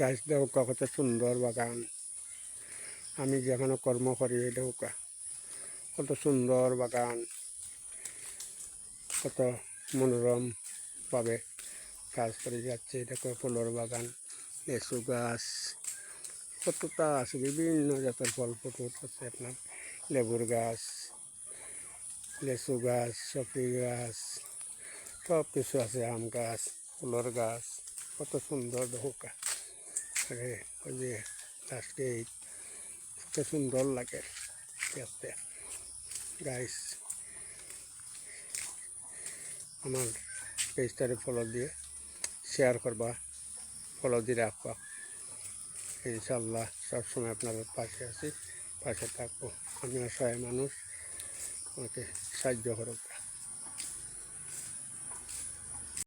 গাছ দেউকা কত সুন্দর বাগান। আমি যেখানে কর্ম করি দেউকা কত সুন্দর বাগান। কত মনোরম ভাবে কাজ করে যাচ্ছে দেখো ফুলের বাগান, লেচু গাছ। কতটা আছে, বিভিন্ন জাতের ফল ফুটুর আছে আপনার। লেবুর গাছ, লেচু গাছ সফি গাছ সব কিছু আছে আম গাছ, ফুলের গাছ। কত সুন্দর দেখোকা আরে ওই যে লাস্টে কত সুন্দর লাগে দেখতে। গাইস আমার পেজটারে ফলো দিয়ে শেয়ার করবা ফলো দিয়ে রাখবা। ইনশাল্লাহ সবসময় আপনাদের পাশে আছি, পাশে থাকব। আমি অসহায় মানুষ, আমাকে সাহায্য করবা